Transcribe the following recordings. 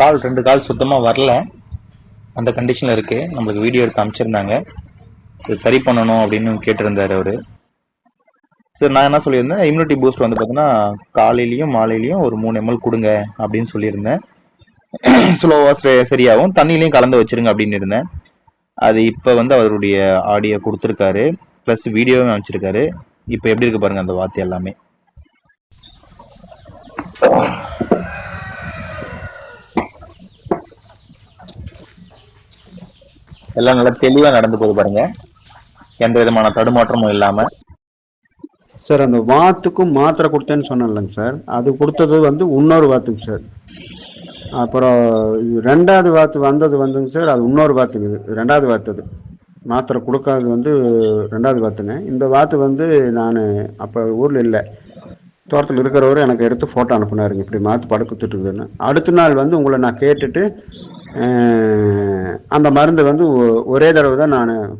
கால் ரெண்டு கால் சுத்தமாக வரல. அந்த கண்டிஷனில் இருக்குது நம்மளுக்கு வீடியோ எடுத்து அமைச்சிருந்தாங்க இது சரி பண்ணணும் அப்படின்னு கேட்டிருந்தார் அவர். சரி நான் என்ன சொல்லியிருந்தேன்? இம்யூனிட்டி பூஸ்ட் வந்து பார்த்தீங்கன்னா காலையிலையும் மாலையிலையும் ஒரு மூணு எம்எல் கொடுங்க அப்படின்னு சொல்லியிருந்தேன். ஸ்லோவாக சரியாகும். தண்ணியிலையும் கலந்து வச்சிருங்க அப்படின்னு இருந்தேன். அது இப்போ வந்து அவருடைய ஆடியோ கொடுத்துருக்காரு. ப்ளஸ் வீடியோவும் அமைச்சிருக்காரு இப்போ எப்படி இருக்கு பாருங்கள் அந்த வார்த்தை எல்லாமே. எல்லாம் நல்லா தெளிவாக நடந்து போகுது பாருங்க. எந்த விதமான தடுமாற்றமும் இல்லாமல் சார் அந்த வாத்துக்கும் மாத்திரை கொடுத்தேன்னு சொன்னேன்லங்க சார். அது கொடுத்தது வந்து இன்னொரு வாத்துங்க சார். அப்புறம் ரெண்டாவது வாத்து வந்தது வந்துங்க சார். அது இன்னொரு வாத்துக்கு ரெண்டாவது வாத்து மாத்திரை கொடுக்காதது வந்து ரெண்டாவது வாத்துங்க இந்த வாத்து வந்து நான் அப்போ ஊரில் இல்லை. தோட்டத்தில் இருக்கிறவர் எனக்கு எடுத்து ஃபோட்டோ அனுப்புனாருங்க. இப்படி மாத்து படுத்துட்டு இருக்குதுன்னு. அடுத்த நாள் வந்து உங்களை நான் கேட்டுட்டு அந்த மருந்து வந்து ஒ- ஒரே தடவை தான் நான்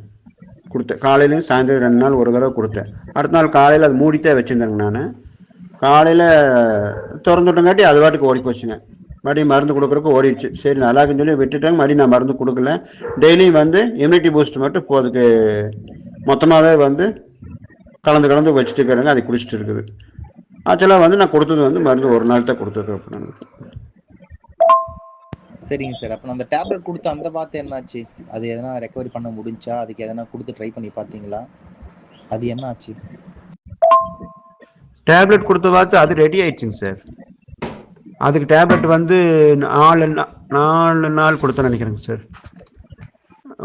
கொடுத்தேன். காலையிலையும் சாயந்தரம் ரெண்டு நாள் ஒரு தடவை கொடுத்தேன். அடுத்த நாள் காலையில் அது மூடித்தே வச்சுருந்தேங்க நான். காலையில் திறந்துட்டங்காட்டி அது பாட்டுக்கு ஓடி போச்சுங்க. மறுபடியும் மருந்து கொடுக்குறக்கு ஓடிடுச்சு. சரி நல்லா இருக்குன்னு சொல்லி விட்டுட்டேங்க மறுபடியும் நான் மருந்து கொடுக்கல. டெய்லியும் வந்து இம்யூனிட்டி பூஸ்ட் மட்டும் இப்போ அதுக்கு மொத்தமாகவே வந்து கலந்து கலந்து வச்சுட்டு இருக்கிறேங்க. அது குடிச்சிட்டு இருக்குது. ஆக்சுவலாக வந்து நான் கொடுத்தது வந்து மருந்து ஒரு நாள் தான் கொடுத்துருக்குறேன் அப்படின்னு சரிங்க சார். அப்போ அந்த டேப்லெட் கொடுத்த அந்த வார்த்தை என்னாச்சு? அது எதனா ரெக்கவரி பண்ண முடிஞ்சா? அதுக்கு எதனா கொடுத்து ட்ரை பண்ணி பார்த்தீங்களா? அது என்ன ஆச்சு டேப்லெட் கொடுத்த பார்த்து அது ரெடி ஆயிடுச்சுங்க சார். அதுக்கு டேப்லெட் வந்து நாலு நாலு நாள் கொடுத்தேன் நினைக்கிறேங்க சார்.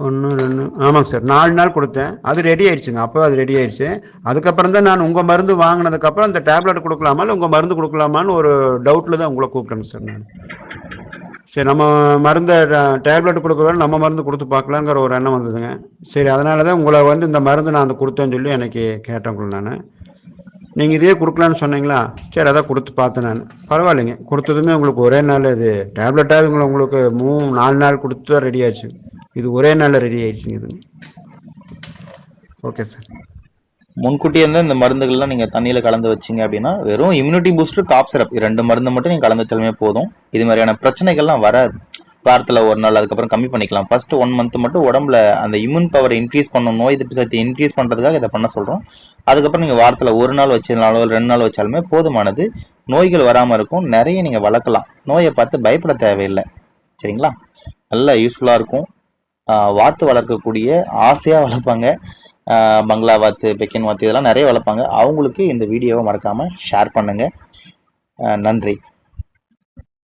ஒன்று ரெண்டு ஆமாங்க சார். நாலு நாள் கொடுத்தேன். அது ரெடி ஆயிடுச்சுங்க. அப்போ அது ரெடி ஆயிடுச்சு. அதுக்கப்புறம் தான் நான் உங்கள் மருந்து வாங்கினதுக்கப்புறம் அந்த டேப்லெட் கொடுக்கலாமா இல்லை உங்கள் மருந்து கொடுக்கலாமான்னு ஒரு டவுட்டில் தான் உங்களை கூப்பிட்டேங்க சார் நான். சரி நம்ம மருந்தை டேப்லெட் கொடுக்குறோம் நம்ம மருந்து கொடுத்து பார்க்கலாங்கிற ஒரு எண்ணம் வந்ததுங்க. சரி அதனால தான் உங்களை வந்து இந்த மருந்து நான் அந்த கொடுத்தேன்னு சொல்லி எனக்கு கேட்டேன் நான். நீங்கள் இதே கொடுக்கலான்னு சொன்னீங்களா? சரி அதான் கொடுத்து பார்த்தேன் நான். பரவாயில்லைங்க. கொடுத்ததுமே உங்களுக்கு ஒரே நாள் இது டேப்லெட்டாவது உங்களை உங்களுக்கு மூணு நாலு நாள் கொடுத்து தான் ரெடி ஆச்சு. இது ஒரே நாளில் ரெடி ஆயிடுச்சுங்க இது. ஓகே சார் முன்கூட்டியே இருந்தால் இந்த மருந்துகள்லாம் நீங்கள் தண்ணியில் கலந்து வச்சீங்க அப்படின்னா வெறும் இம்யூனிட்டி பூஸ்டர் காப் சிரப் ரெண்டு மருந்து மட்டும் நீங்கள் கலந்து வச்சாலுமே போதும். இது மாதிரியான பிரச்சனைகள்லாம் வராது. வாரத்தில் ஒரு நாள் அதுக்கப்புறம் கம்மி பண்ணிக்கலாம். ஃபர்ஸ்ட் ஒன் மந்த் மட்டும் உடம்புல அந்த இம்யூன் பவரை இன்க்ரீஸ் பண்ணணும் நோய் எதிர்ப்பு சக்தி இன்க்ரீஸ் பண்ணுறதுக்காக இதை பண்ண சொல்கிறோம் அதுக்கப்புறம் நீங்கள் வாரத்தில் ஒரு நாள் வச்சிருந்தாலோ ரெண்டு நாள் வச்சாலுமே போதுமானது. நோய்கள் வராமல் இருக்கும். நிறைய நீங்கள் வளர்க்கலாம். நோயை பார்த்து பயப்பட தேவையில்லை. சரிங்களா? நல்லா யூஸ்ஃபுல்லாக இருக்கும். வாத்து வளர்க்கக்கூடிய ஆசையாக வளர்ப்பாங்க. பங்களா வாத்து பெக்கின் வாத்து இதெல்லாம் நிறைய வளர்ப்பாங்க. அவங்களுக்கு இந்த வீடியோவை மறக்காமல் ஷேர் பண்ணுங்கள் நன்றி.